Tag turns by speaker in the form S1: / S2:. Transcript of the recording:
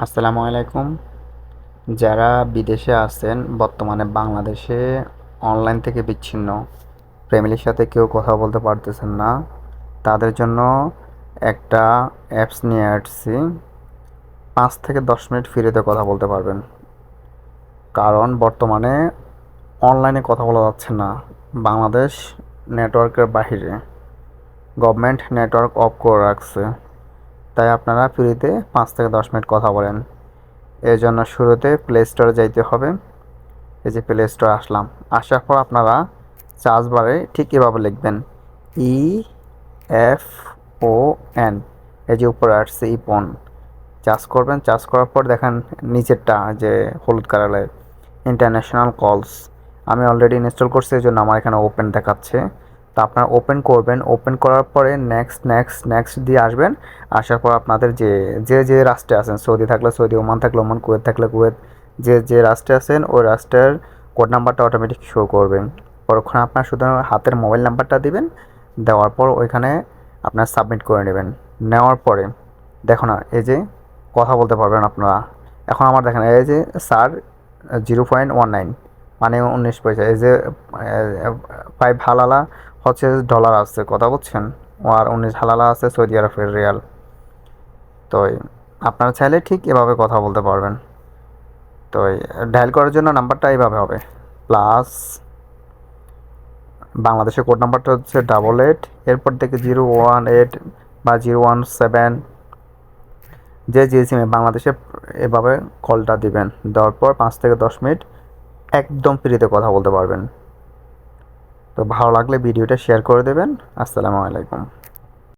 S1: আসসালামু আলাইকুম। যারা বিদেশে আছেন, বর্তমানে বাংলাদেশে অনলাইন থেকে বিচ্ছিন্ন, ফ্যামিলির সাথে কেউ কথা বলতে পারতেছেন না, তাদের জন্য একটা অ্যাপস নিয়ে আসছি। পাঁচ থেকে দশ মিনিট ফ্রিতে কথা বলতে পারবেন। কারণ বর্তমানে অনলাইনে কথা বলা যাচ্ছে না। বাংলাদেশ নেটওয়ার্কের বাহিরে গভর্নমেন্ট নেটওয়ার্ক অফ করে রাখছে। তাই আপনারা ফ্রিতে পাঁচ থেকে দশ মিনিট কথা বলেন। এর জন্য শুরুতে প্লে স্টোরে যাইতে হবে। এই যে প্লে স্টোর আসলাম। আসার পর আপনারা চার্জ বারে ঠিক এভাবে লিখবেন। ই এফ ও এন এই যে উপরে আসছে ইপন চার্জ করবেন। চার্জ করার পর দেখেন নিচেরটা যে হলুদ কালারের। ইন্টারন্যাশনাল কলস আমি অলরেডি ইনস্টল করছি এই জন্য আমার এখানে ওপেন দেখাচ্ছে। তো আপনারা ওপেন করবেন। ওপেন করার পরে নেক্সট নেক্সট নেক্সট দিয়ে আসবেন। আসার পর আপনাদের যে যে যে রাষ্ট্রে আছেন, সৌদি থাকলে সৌদি, ওমান থাকলে ওমান, কুয়েত থাকলে কুয়েত, যে যে রাষ্ট্রে আছেন, ওই রাষ্ট্রের কোড নাম্বারটা অটোমেটিক শো করবে পরক্ষণে আপনার শুধু হাতের মোবাইল নাম্বারটা দিবেন, দেওয়ার পর ওইখানে আপনার সাবমিট করে নেবেন। নেওয়ার পরে দেখো না, এই যে কথা বলতে পারবেন আপনারা। এখন আমার দেখেন, এই যে sir zero point one nine মানে উনিশ পয়সা, এই যে ফাইভ হালালা হচ্ছে ডলার আছে, কথা বলছেন? আর উনিশ হালালা আছে সৌদি আরবের রিয়াল। তো আপনারা চাইলে ঠিক এভাবে কথা বলতে পারবেন। তো ডায়াল করার জন্য নাম্বারটা এইভাবে হবে। প্লাস বাংলাদেশের কোড নাম্বারটা হচ্ছে ডাবল এইট এরপর থেকে জিরো ওয়ান এইট বা জিরো ওয়ান সেভেন যে যে সিমে বাংলাদেশে এভাবে কলটা দিবেন, দেওয়ার পর পাঁচ থেকে দশ মিনিট একদম ফ্রিতে কথা বলতে পারবেন। তো ভালো লাগলে ভিডিওটা শেয়ার করে দেবেন। আসসালামু আলাইকুম।